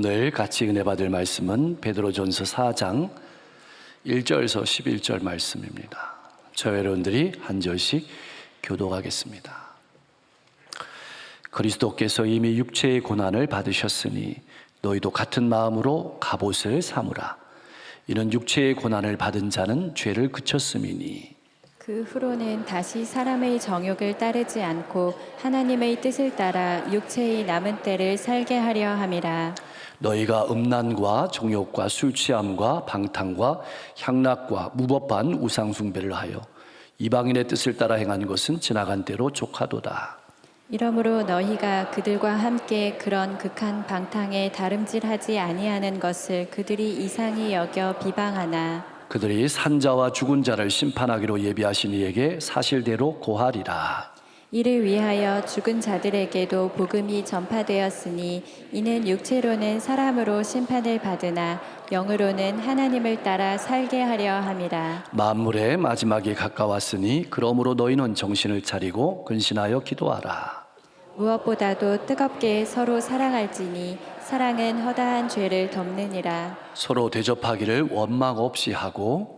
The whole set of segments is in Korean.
오늘 같이 은혜 받을 말씀은 베드로전서 4장 1절에서 11절 말씀입니다. 저 여러분들이 한 절씩 교독하겠습니다. 그리스도께서 이미 육체의 고난을 받으셨으니 너희도 같은 마음으로 갑옷을 삼으라. 이는 육체의 고난을 받은 자는 죄를 그쳤음이니 그 후로는 다시 사람의 정욕을 따르지 않고 하나님의 뜻을 따라 육체의 남은 때를 살게 하려 함이라. 너희가 음란과 종욕과 술 취함과 방탕과 향락과 무법한 우상 숭배를 하여 이방인의 뜻을 따라 행한 것은 지나간 때로 족하도다. 이러므로 너희가 그들과 함께 그런 극한 방탕에 다름질하지 아니하는 것을 그들이 이상히 여겨 비방하나 그들이 산자와 죽은 자를 심판하기로 예비하신 이에게 사실대로 고하리라. 이를 위하여 죽은 자들에게도 복음이 전파되었으니 이는 육체로는 사람으로 심판을 받으나 영으로는 하나님을 따라 살게 하려 함이라. 만물의 마지막이 가까웠으니 그러므로 너희는 정신을 차리고 근신하여 기도하라. 무엇보다도 뜨겁게 서로 사랑할지니 사랑은 허다한 죄를 덮느니라. 서로 대접하기를 원망 없이 하고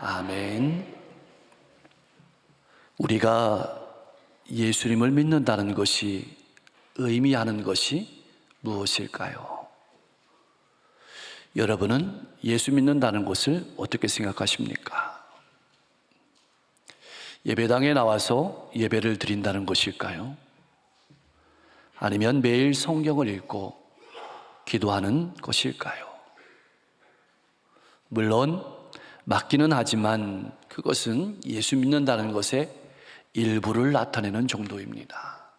아멘 우리가 예수님을 믿는다는 것이 의미하는 것이 무엇일까요? 여러분은 예수 믿는다는 것을 어떻게 생각하십니까? 예배당에 나와서 예배를 드린다는 것일까요? 아니면 매일 성경을 읽고 기도하는 것일까요? 물론 맞기는 하지만 그것은 예수 믿는다는 것의 일부를 나타내는 정도입니다.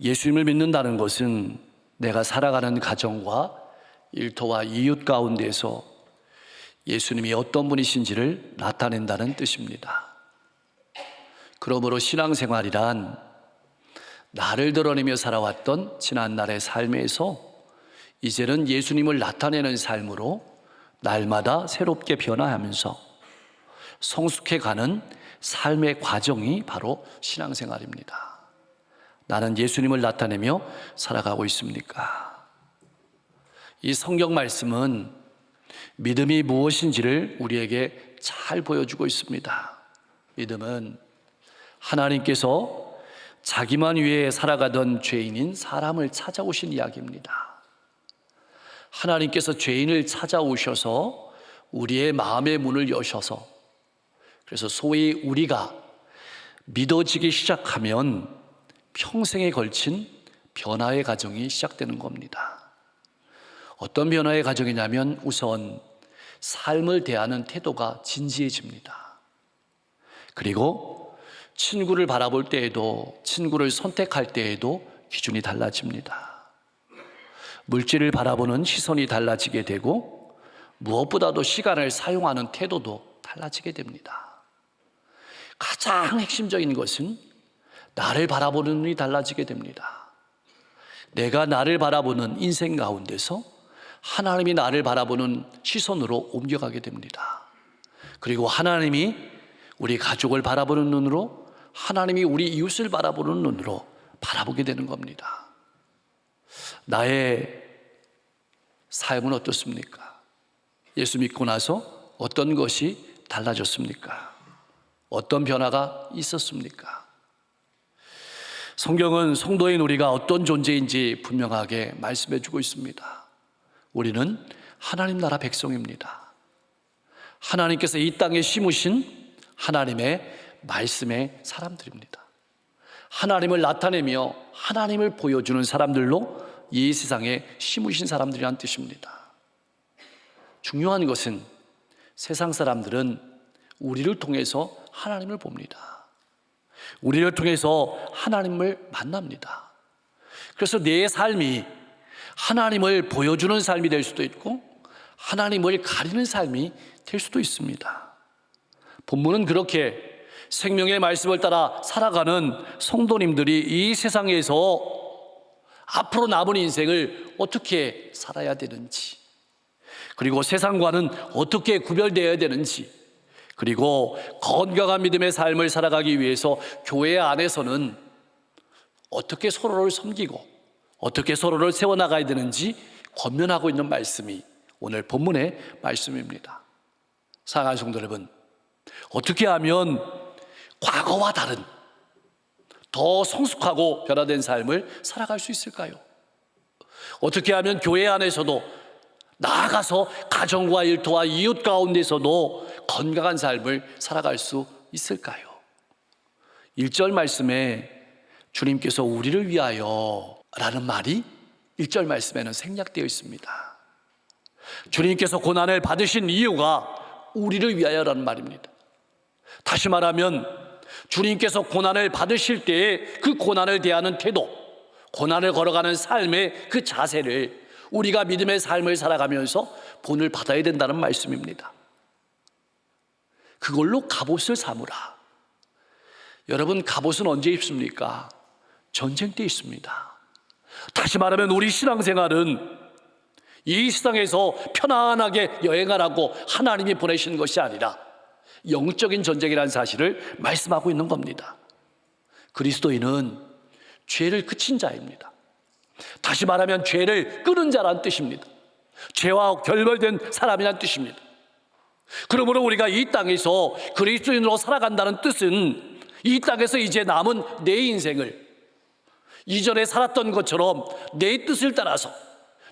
예수님을 믿는다는 것은 내가 살아가는 가정과 일터와 이웃 가운데서 예수님이 어떤 분이신지를 나타낸다는 뜻입니다. 그러므로 신앙생활이란 나를 드러내며 살아왔던 지난날의 삶에서 이제는 예수님을 나타내는 삶으로 날마다 새롭게 변화하면서 성숙해 가는 삶의 과정이 바로 신앙생활입니다. 나는 예수님을 나타내며 살아가고 있습니까? 이 성경 말씀은 믿음이 무엇인지를 우리에게 잘 보여주고 있습니다. 믿음은 하나님께서 자기만 위해 살아가던 죄인인 사람을 찾아오신 이야기입니다. 하나님께서 죄인을 찾아오셔서 우리의 마음의 문을 여셔서 그래서 소위 우리가 믿어지기 시작하면 평생에 걸친 변화의 과정이 시작되는 겁니다. 어떤 변화의 과정이냐면 우선 삶을 대하는 태도가 진지해집니다. 그리고 친구를 바라볼 때에도 친구를 선택할 때에도 기준이 달라집니다. 물질을 바라보는 시선이 달라지게 되고 무엇보다도 시간을 사용하는 태도도 달라지게 됩니다. 가장 핵심적인 것은 나를 바라보는 눈이 달라지게 됩니다. 내가 나를 바라보는 인생 가운데서 하나님이 나를 바라보는 시선으로 옮겨가게 됩니다. 그리고 하나님이 우리 가족을 바라보는 눈으로 하나님이 우리 이웃을 바라보는 눈으로 바라보게 되는 겁니다. 나의 삶은 어떻습니까? 예수 믿고 나서 어떤 것이 달라졌습니까? 어떤 변화가 있었습니까? 성경은 성도인 우리가 어떤 존재인지 분명하게 말씀해 주고 있습니다. 우리는 하나님 나라 백성입니다. 하나님께서 이 땅에 심으신 하나님의 말씀의 사람들입니다. 하나님을 나타내며 하나님을 보여주는 사람들로 이 세상에 심으신 사람들이란 뜻입니다. 중요한 것은 세상 사람들은 우리를 통해서 하나님을 봅니다. 우리를 통해서 하나님을 만납니다. 그래서 내 삶이 하나님을 보여주는 삶이 될 수도 있고 하나님을 가리는 삶이 될 수도 있습니다. 본문은 그렇게 생명의 말씀을 따라 살아가는 성도님들이 이 세상에서 앞으로 남은 인생을 어떻게 살아야 되는지, 그리고 세상과는 어떻게 구별되어야 되는지, 그리고 건강한 믿음의 삶을 살아가기 위해서 교회 안에서는 어떻게 서로를 섬기고 어떻게 서로를 세워나가야 되는지 권면하고 있는 말씀이 오늘 본문의 말씀입니다. 사랑하는 성도 여러분, 어떻게 하면 과거와 다른 더 성숙하고 변화된 삶을 살아갈 수 있을까요? 어떻게 하면 교회 안에서도 나아가서 가정과 일터와 이웃 가운데서도 건강한 삶을 살아갈 수 있을까요? 1절 말씀에 주님께서 우리를 위하여 라는 말이 1절 말씀에는 생략되어 있습니다. 주님께서 고난을 받으신 이유가 우리를 위하여라는 말입니다. 다시 말하면 주님께서 고난을 받으실 때에 그 고난을 대하는 태도, 고난을 걸어가는 삶의 그 자세를 우리가 믿음의 삶을 살아가면서 본을 받아야 된다는 말씀입니다. 그걸로 갑옷을 삼으라. 여러분, 갑옷은 언제 입습니까? 전쟁 때 있습니다. 다시 말하면 우리 신앙생활은 이 세상에서 편안하게 여행하라고 하나님이 보내신 것이 아니라 영적인 전쟁이라는 사실을 말씀하고 있는 겁니다. 그리스도인은 죄를 그친 자입니다. 다시 말하면 죄를 끄는 자란 뜻입니다. 죄와 결별된 사람이란 뜻입니다. 그러므로 우리가 이 땅에서 그리스도인으로 살아간다는 뜻은 이 땅에서 이제 남은 내 인생을 이전에 살았던 것처럼 내 뜻을 따라서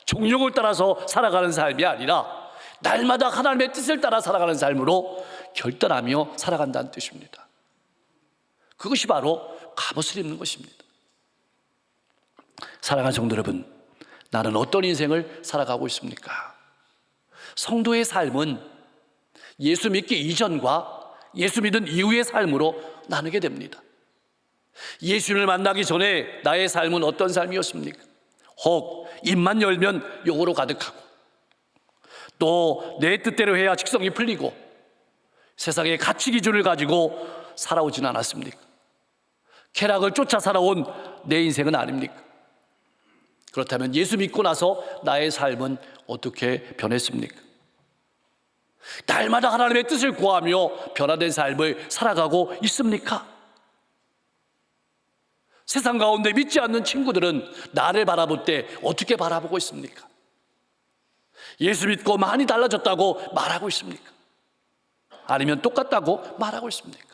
종력을 따라서 살아가는 삶이 아니라 날마다 하나님의 뜻을 따라 살아가는 삶으로 결단하며 살아간다는 뜻입니다. 그것이 바로 갑옷을 입는 것입니다. 사랑하는 성도 여러분, 나는 어떤 인생을 살아가고 있습니까? 성도의 삶은 예수 믿기 이전과 예수 믿은 이후의 삶으로 나누게 됩니다. 예수님을 만나기 전에 나의 삶은 어떤 삶이었습니까? 혹 입만 열면 욕으로 가득하고 또 내 뜻대로 해야 직성이 풀리고 세상의 가치 기준을 가지고 살아오진 않았습니까? 쾌락을 쫓아 살아온 내 인생은 아닙니까? 그렇다면 예수 믿고 나서 나의 삶은 어떻게 변했습니까? 날마다 하나님의 뜻을 구하며 변화된 삶을 살아가고 있습니까? 세상 가운데 믿지 않는 친구들은 나를 바라볼 때 어떻게 바라보고 있습니까? 예수 믿고 많이 달라졌다고 말하고 있습니까? 아니면 똑같다고 말하고 있습니까?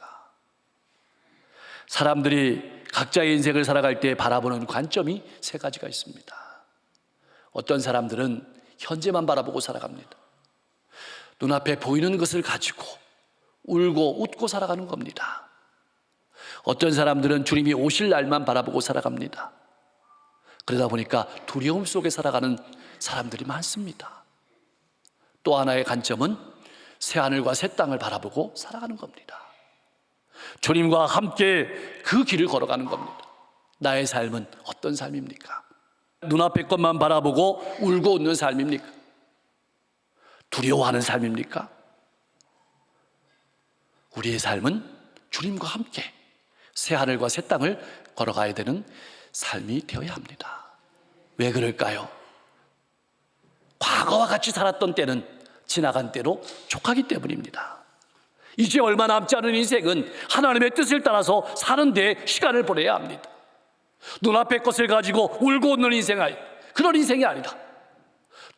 사람들이 각자의 인생을 살아갈 때 바라보는 관점이 세 가지가 있습니다. 어떤 사람들은 현재만 바라보고 살아갑니다. 눈앞에 보이는 것을 가지고 울고 웃고 살아가는 겁니다. 어떤 사람들은 주님이 오실 날만 바라보고 살아갑니다. 그러다 보니까 두려움 속에 살아가는 사람들이 많습니다. 또 하나의 관점은 새 하늘과 새 땅을 바라보고 살아가는 겁니다. 주님과 함께 그 길을 걸어가는 겁니다. 나의 삶은 어떤 삶입니까? 눈앞의 것만 바라보고 울고 웃는 삶입니까? 두려워하는 삶입니까? 우리의 삶은 주님과 함께 새 하늘과 새 땅을 걸어가야 되는 삶이 되어야 합니다. 왜 그럴까요? 과거와 같이 살았던 때는 지나간 때로 족하기 때문입니다. 이제 얼마 남지 않은 인생은 하나님의 뜻을 따라서 사는데 시간을 보내야 합니다. 눈앞의 것을 가지고 울고 웃는 인생 아니 그런 인생이 아니다.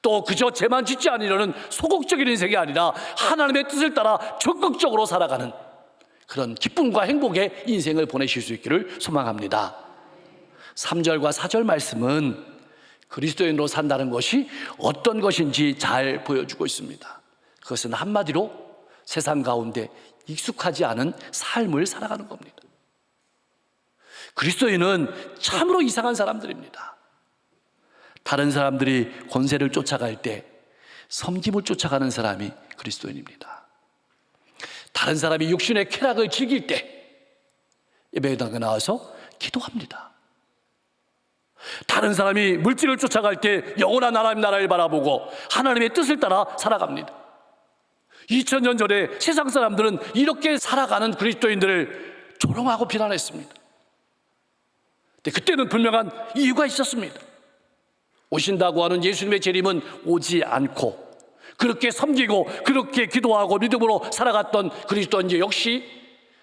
또 그저 죄만 짓지 않으려는 소극적인 인생이 아니라 하나님의 뜻을 따라 적극적으로 살아가는 그런 기쁨과 행복의 인생을 보내실 수 있기를 소망합니다. 3절과 4절 말씀은 그리스도인으로 산다는 것이 어떤 것인지 잘 보여주고 있습니다. 그것은 한마디로 세상 가운데 익숙하지 않은 삶을 살아가는 겁니다. 그리스도인은 참으로 이상한 사람들입니다. 다른 사람들이 권세를 쫓아갈 때 섬김을 쫓아가는 사람이 그리스도인입니다. 다른 사람이 육신의 쾌락을 즐길 때 예배당에 나와서 기도합니다. 다른 사람이 물질을 쫓아갈 때 영원한 하나님 나라를 바라보고 하나님의 뜻을 따라 살아갑니다. 2000년 전에 세상 사람들은 이렇게 살아가는 그리스도인들을 조롱하고 비난했습니다. 근데 그때는 분명한 이유가 있었습니다. 오신다고 하는 예수님의 재림은 오지 않고 그렇게 섬기고 그렇게 기도하고 믿음으로 살아갔던 그리스도인들 역시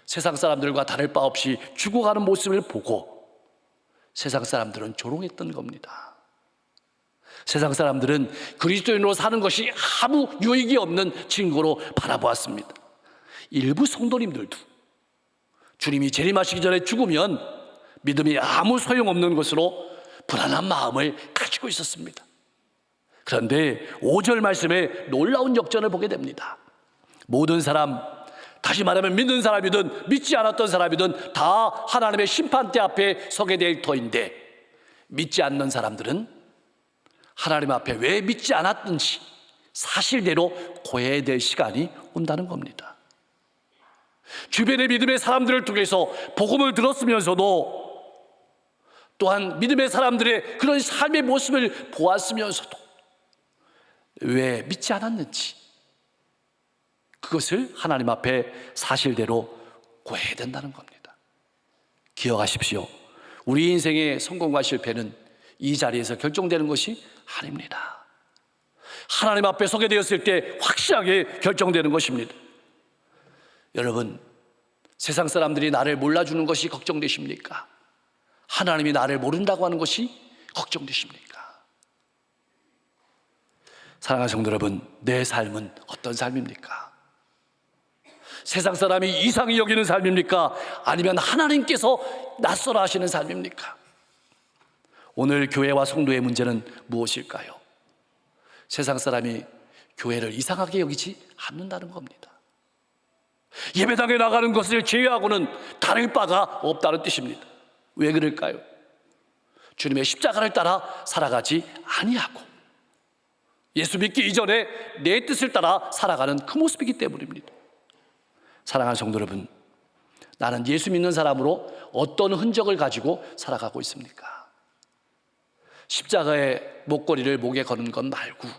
세상 사람들과 다를 바 없이 죽어가는 모습을 보고 세상 사람들은 조롱했던 겁니다. 세상 사람들은 그리스도인으로 사는 것이 아무 유익이 없는 친구로 바라보았습니다. 일부 성도님들도 주님이 재림하시기 전에 죽으면 믿음이 아무 소용없는 것으로 불안한 마음을 가지고 있었습니다. 그런데 5절 말씀에 놀라운 역전을 보게 됩니다. 모든 사람, 다시 말하면 믿는 사람이든 믿지 않았던 사람이든 다 하나님의 심판대 앞에 서게 될 터인데 믿지 않는 사람들은 하나님 앞에 왜 믿지 않았든지 사실대로 고해야 될 시간이 온다는 겁니다. 주변의 믿음의 사람들을 통해서 복음을 들었으면서도 또한 믿음의 사람들의 그런 삶의 모습을 보았으면서도 왜 믿지 않았는지 그것을 하나님 앞에 사실대로 고해야 된다는 겁니다. 기억하십시오. 우리 인생의 성공과 실패는 이 자리에서 결정되는 것이 아닙니다. 하나님 앞에 서게 되었을 때 확실하게 결정되는 것입니다. 여러분, 세상 사람들이 나를 몰라주는 것이 걱정되십니까? 하나님이 나를 모른다고 하는 것이 걱정되십니까? 사랑하는 성도 여러분, 내 삶은 어떤 삶입니까? 세상 사람이 이상히 여기는 삶입니까? 아니면 하나님께서 낯설어 하시는 삶입니까? 오늘 교회와 성도의 문제는 무엇일까요? 세상 사람이 교회를 이상하게 여기지 않는다는 겁니다. 예배당에 나가는 것을 제외하고는 다를 바가 없다는 뜻입니다. 왜 그럴까요? 주님의 십자가를 따라 살아가지 아니하고 예수 믿기 이전에 내 뜻을 따라 살아가는 그 모습이기 때문입니다. 사랑하는 성도 여러분, 나는 예수 믿는 사람으로 어떤 흔적을 가지고 살아가고 있습니까? 십자가의 목걸이를 목에 거는 것 말고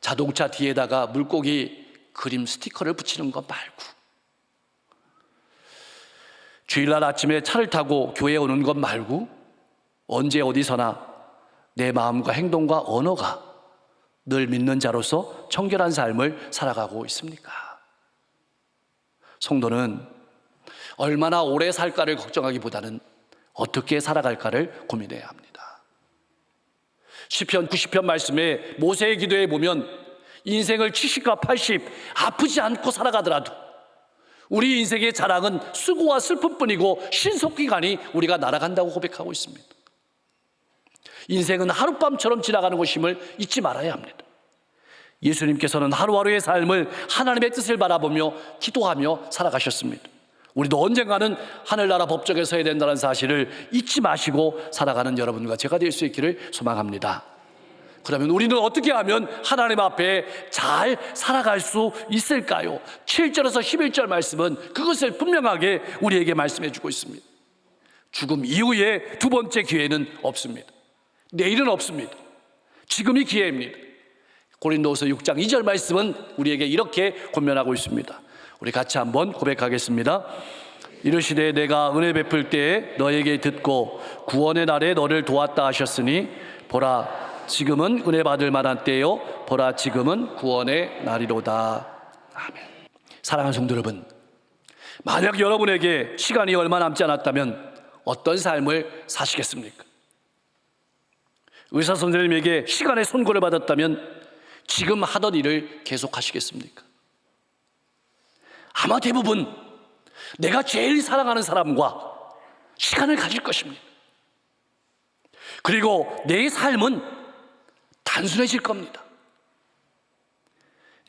자동차 뒤에다가 물고기 그림 스티커를 붙이는 것 말고 주일날 아침에 차를 타고 교회에 오는 것 말고 언제 어디서나 내 마음과 행동과 언어가 늘 믿는 자로서 청결한 삶을 살아가고 있습니까? 성도는 얼마나 오래 살까를 걱정하기보다는 어떻게 살아갈까를 고민해야 합니다. 시편 90편 말씀에 모세의 기도에 보면 인생을 70과 80 아프지 않고 살아가더라도 우리 인생의 자랑은 수고와 슬픔 뿐이고 신속기간이 우리가 날아간다고 고백하고 있습니다. 인생은 하룻밤처럼 지나가는 것임을 잊지 말아야 합니다. 예수님께서는 하루하루의 삶을 하나님의 뜻을 바라보며 기도하며 살아가셨습니다. 우리도 언젠가는 하늘나라 법정에 서야 된다는 사실을 잊지 마시고 살아가는 여러분과 제가 될 수 있기를 소망합니다. 그러면 우리는 어떻게 하면 하나님 앞에 잘 살아갈 수 있을까요? 7절에서 11절 말씀은 그것을 분명하게 우리에게 말씀해 주고 있습니다. 죽음 이후에 두 번째 기회는 없습니다. 내일은 없습니다. 지금이 기회입니다. 고린도후서 6장 2절 말씀은 우리에게 이렇게 권면하고 있습니다. 우리 같이 한번 고백하겠습니다. 이르시되 내가 은혜 베풀 때에 너에게 듣고 구원의 날에 너를 도왔다 하셨으니 보라 지금은 은혜 받을 만한 때요 보라 지금은 구원의 날이로다. 아멘. 사랑하는 성도 여러분, 만약 여러분에게 시간이 얼마 남지 않았다면 어떤 삶을 사시겠습니까? 의사 선생님에게 시간의 선고를 받았다면 지금 하던 일을 계속 하시겠습니까? 아마 대부분 내가 제일 사랑하는 사람과 시간을 가질 것입니다. 그리고 내 삶은 단순해질 겁니다.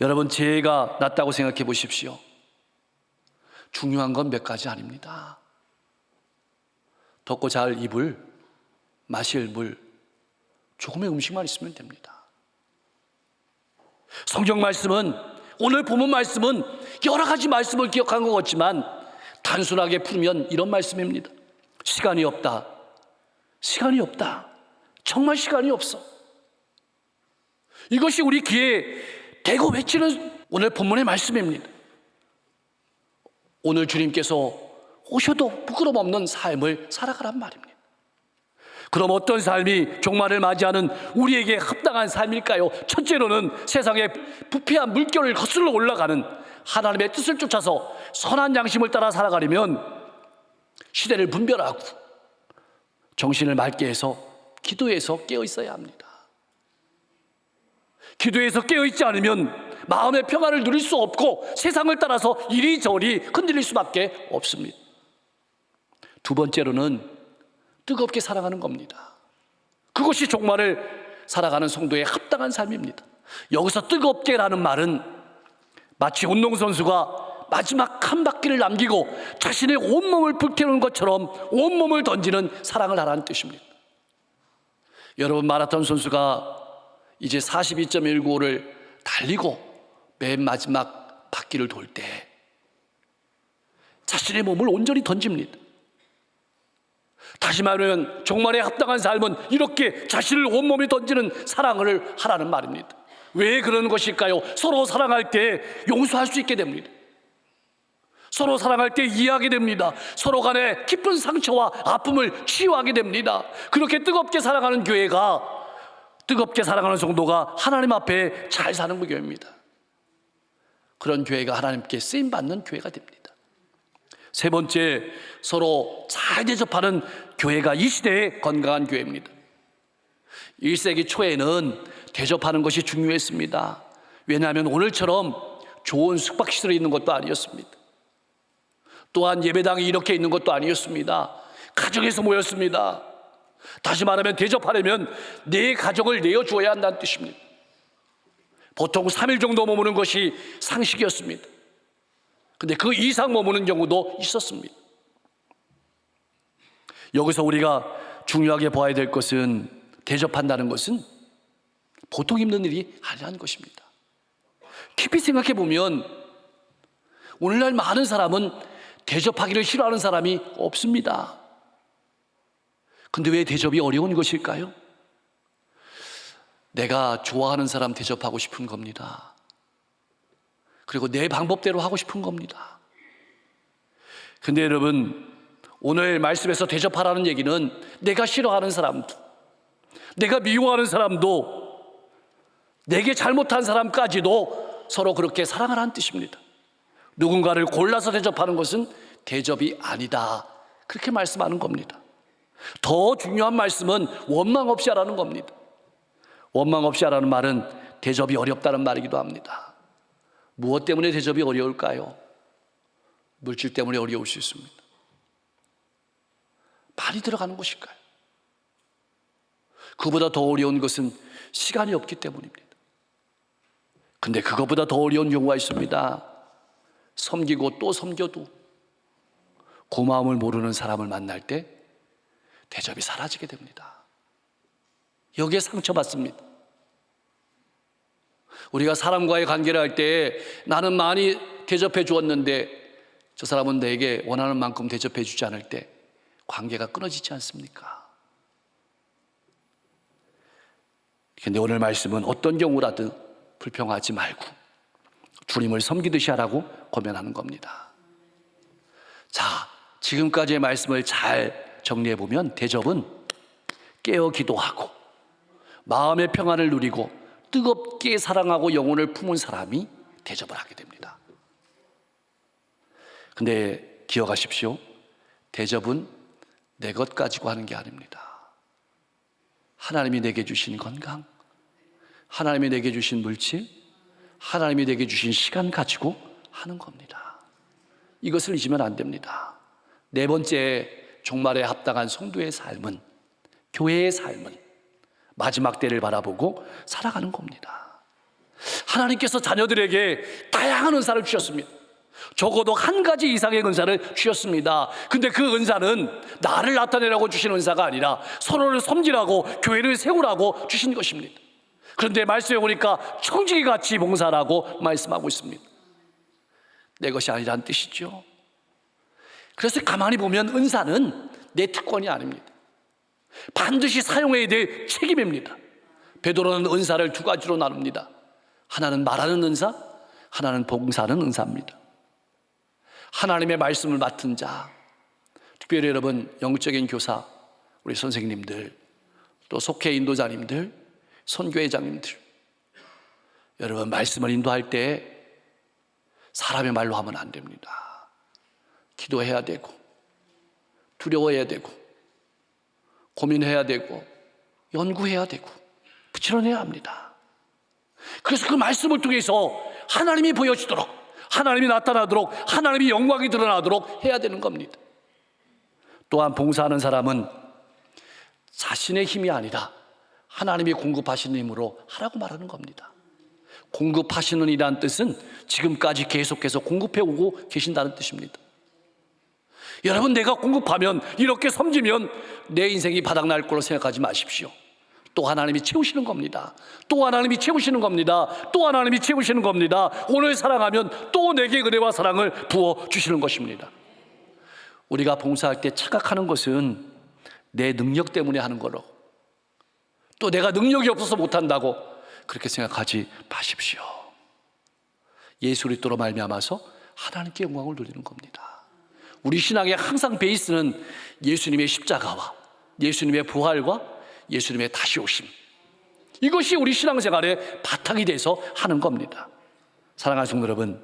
여러분, 죄가 낫다고 생각해 보십시오. 중요한 건 몇 가지 아닙니다. 덮고 잘 입을, 마실 물, 조금의 음식만 있으면 됩니다. 성경 말씀은 오늘 본문 말씀은 여러 가지 말씀을 기억한 것 같지만 단순하게 풀면 이런 말씀입니다. 시간이 없다. 시간이 없다. 정말 시간이 없어. 이것이 우리 귀에 대고 외치는 오늘 본문의 말씀입니다. 오늘 주님께서 오셔도 부끄럼 없는 삶을 살아가란 말입니다. 그럼 어떤 삶이 종말을 맞이하는 우리에게 합당한 삶일까요? 첫째로는 세상의 부패한 물결을 거슬러 올라가는 하나님의 뜻을 쫓아서 선한 양심을 따라 살아가려면 시대를 분별하고 정신을 맑게 해서 기도해서 깨어 있어야 합니다. 기도해서 깨어 있지 않으면 마음의 평안을 누릴 수 없고 세상을 따라서 이리저리 흔들릴 수밖에 없습니다. 두 번째로는 뜨겁게 사랑하는 겁니다. 그것이 종말을 살아가는 성도의 합당한 삶입니다. 여기서 뜨겁게라는 말은 마치 운동선수가 마지막 한 바퀴를 남기고 자신의 온몸을 불태우는 것처럼 온몸을 던지는 사랑을 하라는 뜻입니다. 여러분 마라톤 선수가 이제 42.195를 달리고 맨 마지막 바퀴를 돌 때 자신의 몸을 온전히 던집니다. 다시 말하면 종말에 합당한 삶은 이렇게 자신을 온몸에 던지는 사랑을 하라는 말입니다. 왜 그러는 것일까요? 서로 사랑할 때 용서할 수 있게 됩니다. 서로 사랑할 때 이해하게 됩니다. 서로 간에 깊은 상처와 아픔을 치유하게 됩니다. 그렇게 뜨겁게 사랑하는 교회가 뜨겁게 사랑하는 성도가 하나님 앞에 잘 사는 교회입니다. 그런 교회가 하나님께 쓰임 받는 교회가 됩니다. 세 번째, 서로 잘 대접하는 교회가 이 시대의 건강한 교회입니다. 1세기 초에는 대접하는 것이 중요했습니다. 왜냐하면 오늘처럼 좋은 숙박시설이 있는 것도 아니었습니다. 또한 예배당이 이렇게 있는 것도 아니었습니다. 가정에서 모였습니다. 다시 말하면 대접하려면 내 가정을 내어주어야 한다는 뜻입니다. 보통 3일 정도 머무는 것이 상식이었습니다. 근데 그 이상 머무는 경우도 있었습니다. 여기서 우리가 중요하게 봐야 될 것은 대접한다는 것은 보통 힘든 일이 아니라는 것입니다. 깊이 생각해 보면 오늘날 많은 사람은 대접하기를 싫어하는 사람이 없습니다. 근데 왜 대접이 어려운 것일까요? 내가 좋아하는 사람 대접하고 싶은 겁니다. 그리고 내 방법대로 하고 싶은 겁니다. 근데 여러분, 오늘 말씀에서 대접하라는 얘기는 내가 싫어하는 사람도, 내가 미워하는 사람도, 내게 잘못한 사람까지도 서로 그렇게 사랑하라는 뜻입니다. 누군가를 골라서 대접하는 것은 대접이 아니다. 그렇게 말씀하는 겁니다. 더 중요한 말씀은 원망 없이 하라는 겁니다. 원망 없이 하라는 말은 대접이 어렵다는 말이기도 합니다. 무엇 때문에 대접이 어려울까요? 물질 때문에 어려울 수 있습니다. 말이 들어가는 것일까요? 그보다 더 어려운 것은 시간이 없기 때문입니다. 근데 그것보다 더 어려운 경우가 있습니다. 섬기고 또 섬겨도 고마움을 모르는 사람을 만날 때 대접이 사라지게 됩니다. 여기에 상처받습니다. 우리가 사람과의 관계를 할때 나는 많이 대접해 주었는데 저 사람은 내게 원하는 만큼 대접해 주지 않을 때 관계가 끊어지지 않습니까? 근데 오늘 말씀은 어떤 경우라든 불평하지 말고 주님을 섬기듯이 하라고 권면하는 겁니다. 자, 지금까지의 말씀을 잘 정리해 보면 대접은 깨어 기도하고 마음의 평안을 누리고 뜨겁게 사랑하고 영혼을 품은 사람이 대접을 하게 됩니다. 근데 기억하십시오. 대접은 내 것 가지고 하는 게 아닙니다. 하나님이 내게 주신 건강, 하나님이 내게 주신 물질, 하나님이 내게 주신 시간 가지고 하는 겁니다. 이것을 잊으면 안 됩니다. 네 번째, 종말에 합당한 성도의 삶은, 교회의 삶은 마지막 때를 바라보고 살아가는 겁니다. 하나님께서 자녀들에게 다양한 은사를 주셨습니다. 적어도 한 가지 이상의 은사를 주셨습니다. 근데 그 은사는 나를 나타내라고 주신 은사가 아니라 서로를 섬기라고 교회를 세우라고 주신 것입니다. 그런데 말씀해 보니까 청지기 같이 봉사라고 말씀하고 있습니다. 내 것이 아니라는 뜻이죠. 그래서 가만히 보면 은사는 내 특권이 아닙니다. 반드시 사용해야 될 책임입니다. 베드로는 은사를 두 가지로 나눕니다. 하나는 말하는 은사, 하나는 봉사하는 은사입니다. 하나님의 말씀을 맡은 자, 특별히 여러분 영적인 교사, 우리 선생님들, 또 속회 인도자님들, 선교회장님들, 여러분 말씀을 인도할 때 사람의 말로 하면 안 됩니다. 기도해야 되고, 두려워해야 되고, 고민해야 되고, 연구해야 되고, 부지런해야 합니다. 그래서 그 말씀을 통해서 하나님이 보여주도록, 하나님이 나타나도록, 하나님이 영광이 드러나도록 해야 되는 겁니다. 또한 봉사하는 사람은 자신의 힘이 아니라 하나님이 공급하시는 힘으로 하라고 말하는 겁니다. 공급하시는 이란 뜻은 지금까지 계속해서 공급해 오고 계신다는 뜻입니다. 여러분, 내가 공급하면 이렇게 섬기면 내 인생이 바닥날 거로 생각하지 마십시오. 또 하나님이 채우시는 겁니다. 또 하나님이 채우시는 겁니다. 또 하나님이 채우시는 겁니다. 오늘 사랑하면 또 내게 은혜와 사랑을 부어 주시는 것입니다. 우리가 봉사할 때 착각하는 것은 내 능력 때문에 하는 거로 또 내가 능력이 없어서 못한다고 그렇게 생각하지 마십시오. 예수 그리스도로 말미암아서 하나님께 영광을 돌리는 겁니다. 우리 신앙의 항상 베이스는 예수님의 십자가와 예수님의 부활과 예수님의 다시 오심. 이것이 우리 신앙생활의 바탕이 돼서 하는 겁니다. 사랑하는 성도 여러분,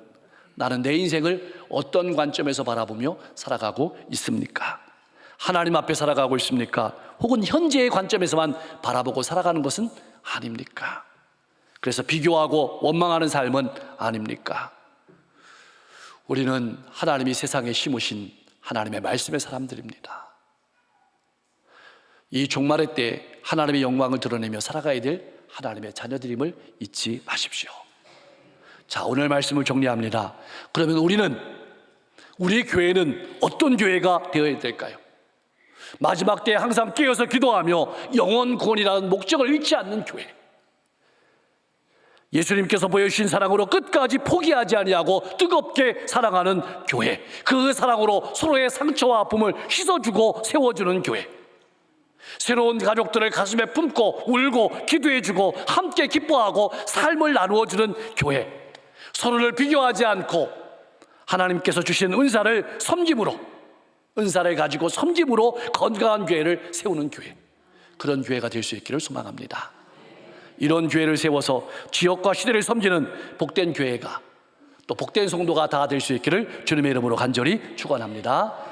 나는 내 인생을 어떤 관점에서 바라보며 살아가고 있습니까? 하나님 앞에 살아가고 있습니까? 혹은 현재의 관점에서만 바라보고 살아가는 것은 아닙니까? 그래서 비교하고 원망하는 삶은 아닙니까? 우리는 하나님이 세상에 심으신 하나님의 말씀의 사람들입니다. 이 종말의 때 하나님의 영광을 드러내며 살아가야 될 하나님의 자녀들임을 잊지 마십시오. 자, 오늘 말씀을 정리합니다. 그러면 우리는, 우리 교회는 어떤 교회가 되어야 될까요? 마지막 때에 항상 깨어서 기도하며 영원 구원이라는 목적을 잃지 않는 교회. 예수님께서 보여주신 사랑으로 끝까지 포기하지 아니하고 뜨겁게 사랑하는 교회. 그 사랑으로 서로의 상처와 아픔을 씻어주고 세워주는 교회. 새로운 가족들을 가슴에 품고 울고 기도해주고 함께 기뻐하고 삶을 나누어주는 교회. 서로를 비교하지 않고 하나님께서 주신 은사를 섬김으로 은사를 가지고 섬김으로 건강한 교회를 세우는 교회. 그런 교회가 될 수 있기를 소망합니다. 이런 교회를 세워서 지역과 시대를 섬기는 복된 교회가 또 복된 성도가 다 될 수 있기를 주님의 이름으로 간절히 축원합니다.